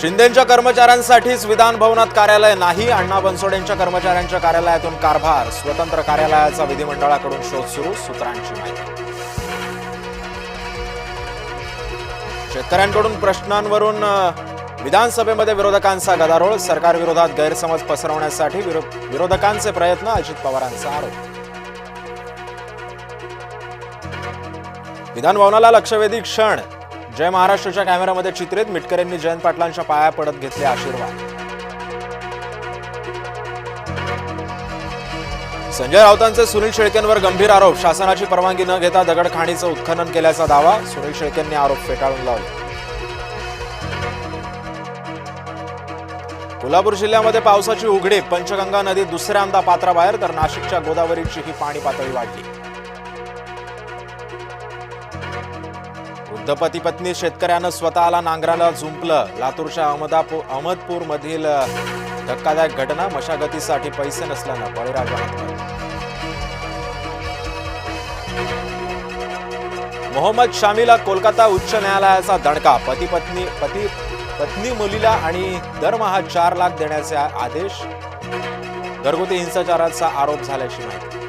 शिंदेच्या कर्मचाऱ्यांसाठीच विधान भवनात कार्यालय नाही. अण्णा बनसोडेंच्या कर्मचाऱ्यांच्या कार्यालयातून कारभार. स्वतंत्र कार्यालयाचा विधिमंडळाकडून शोध सुरू सूत्रांची माहिती. शेतकऱ्यांकडून प्रश्नांवरून विधानसभेमध्ये विरोधकांचा गदारोळ. सरकारविरोधात गैरसमज पसरवण्यासाठी विरोधकांचे प्रयत्न अजित पवारांचा आरोप. विधान भवनाला लक्षवेधी क्षण. जय महाराष्ट्राच्या कॅमेऱ्यामध्ये चित्रित मिटकरेंनी जयंत पाटलांच्या पाया पडत घेतले आशीर्वाद. संजय राऊतांचे सुनील शेळकेंवर गंभीर आरोप. शासनाची परवानगी न घेता दगडखाणीचं उत्खनन केल्याचा दावा सुनील शेळकेंनी आरोप फेटाळून लावले. कोल्हापूर जिल्ह्यामध्ये पावसाची उघडीप. पंचगंगा नदी दुसऱ्यांदा पात्राबाहेर तर नाशिकच्या गोदावरीचीही पाणी पातळी वाढली. वृद्ध पती पत्नी शेतकऱ्यानं स्वतःला नांगराला झुंपलं. लातूरच्या अहमदापूर अहमदपूर मधील धक्कादायक घटना मशागतीसाठी पैसे नसल्यानं बळीराजा मोहम्मद शामीला कोलकाता उच्च न्यायालयाचा दणका. पती पत्नी पती पत्नी मुलीला आणि दरमहा चार लाख देण्याचे आदेश. घरगुती हिंसाचाराचा आरोप झाल्याची माहिती.